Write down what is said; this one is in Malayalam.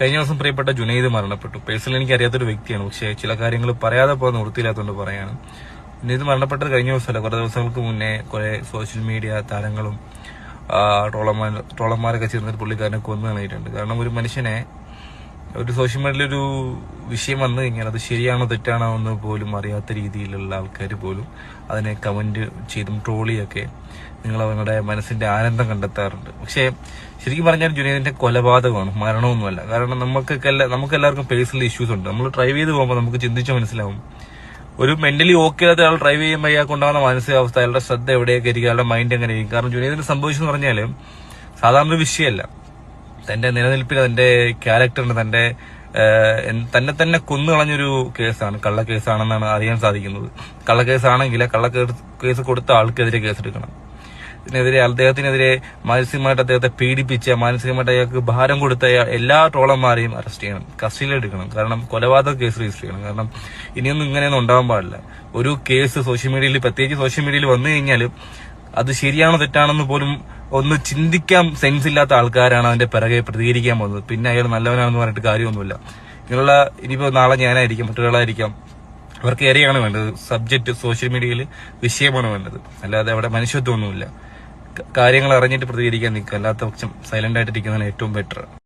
കഴിഞ്ഞ ദിവസം പ്രിയപ്പെട്ട ജുനൈദ് മരണപ്പെട്ടു. പേഴ്സണലി എനിക്ക് അറിയാത്തൊരു വ്യക്തിയാണ്. പക്ഷേ ചില കാര്യങ്ങൾ പറയാതെ പോകാൻ നിവൃത്തിയില്ലാത്തതുകൊണ്ട് പറയാണ്. ജുനൈദ് മരണപ്പെട്ടത് കഴിഞ്ഞ ദിവസമല്ല. കുറേ ദിവസങ്ങൾക്ക് മുന്നേ കുറെ സോഷ്യൽ മീഡിയ താരങ്ങളും ട്രോളർമാർ ട്രോളന്മാരൊക്കെ ചേർന്നിട്ട് പുള്ളിക്കാരനെ കൊന്നു കളഞ്ഞിട്ടുണ്ട്. കാരണം ഒരു മനുഷ്യനെ ഒരു സോഷ്യൽ മീഡിയയിൽ ഒരു വിഷയം വന്നു കഴിഞ്ഞാൽ അത് ശരിയാണോ തെറ്റാണോ എന്ന് പോലും അറിയാത്ത രീതിയിലുള്ള ആൾക്കാർ പോലും അതിനെ കമന്റ് ചെയ്തും ട്രോളിയൊക്കെ നിങ്ങൾ അവരുടെ മനസ്സിന്റെ ആനന്ദം കണ്ടെത്താറുണ്ട്. പക്ഷേ ശരിക്കും പറഞ്ഞാൽ ജുനീദിന്റെ കൊലപാതകമാണ് മരണമൊന്നുമല്ല. കാരണം നമുക്കൊക്കെ നമുക്ക് എല്ലാവർക്കും പേഴ്സണൽ ഇഷ്യൂസ് ഉണ്ട്. നമ്മൾ ഡ്രൈവ് ചെയ്ത് പോകുമ്പോൾ നമുക്ക് ചിന്തിച്ച് മനസ്സിലാവും. ഒരു മെന്റലി ഓക്കെ ആയിട്ട് ആൾ ഡ്രൈവ് ചെയ്യുമ്പോൾ അയാൾക്ക് ഉണ്ടാകുന്ന മാനസികാവസ്ഥ അയാളുടെ ശ്രദ്ധ എവിടെയൊക്കെ ഇരിക്കുക അയാളുടെ മൈൻഡ് എങ്ങനെ ഇരിക്കും. കാരണം ജുനൈദിന് സംഭവിച്ചെന്ന് പറഞ്ഞാൽ സാധാരണ ഒരു വിഷയമല്ല. തന്റെ നിലനിൽപ്പിന് തന്റെ ക്യാരക്ടറിന് തന്റെ തന്നെ തന്നെ കൊന്നുകളഞ്ഞൊരു കേസാണ് കള്ളക്കേസാണെന്നാണ് അറിയാൻ സാധിക്കുന്നത്. കള്ളക്കേസാണെങ്കിൽ കള്ള കേസ് കൊടുത്ത ആൾക്കെതിരെ കേസെടുക്കണം. ഇതിനെതിരെ അദ്ദേഹത്തിനെതിരെ മാനസികമായിട്ട് അദ്ദേഹത്തെ പീഡിപ്പിച്ച മാനസികമായിട്ട് അയാൾക്ക് ഭാരം കൊടുത്ത എല്ലാ ട്രോളന്മാരെയും അറസ്റ്റ് ചെയ്യണം കസ്റ്റഡിയിൽ എടുക്കണം കാരണം കൊലപാതക കേസ് രജിസ്റ്റർ ചെയ്യണം. കാരണം ഇനിയൊന്നും ഇങ്ങനെയൊന്നും ഉണ്ടാവാൻ പാടില്ല. ഒരു കേസ് സോഷ്യൽ മീഡിയയിൽ പ്രത്യേകിച്ച് സോഷ്യൽ മീഡിയയിൽ വന്നു കഴിഞ്ഞാൽ അത് ശരിയാണോ തെറ്റാണെന്ന് പോലും ഒന്ന് ചിന്തിക്കാൻ സെൻസ് ഇല്ലാത്ത ആൾക്കാരാണ് അതിന്റെ പിറകെ പ്രതികരിക്കാൻ പോകുന്നത്. പിന്നെ അയാൾ നല്ലവനാണെന്ന് പറഞ്ഞിട്ട് കാര്യമൊന്നുമില്ല. ഇങ്ങനെയുള്ള ഇനിയിപ്പോ നാളെ ഞാനായിരിക്കും മറ്റൊരാളായിരിക്കാം. അവർക്ക് ഏറിയാണ് വേണ്ടത്. സബ്ജക്ട് സോഷ്യൽ മീഡിയയിൽ വിഷയമാണ് വേണ്ടത്. അല്ലാതെ അവിടെ മനുഷ്യത്വമൊന്നുമില്ല. കാര്യങ്ങൾ അറിഞ്ഞിട്ട് പ്രതികരിക്കാൻ നിൽക്കുക. അല്ലാത്ത പക്ഷം സൈലന്റ് ആയിട്ടിരിക്കുന്നതാണ് ഏറ്റവും ബെറ്റർ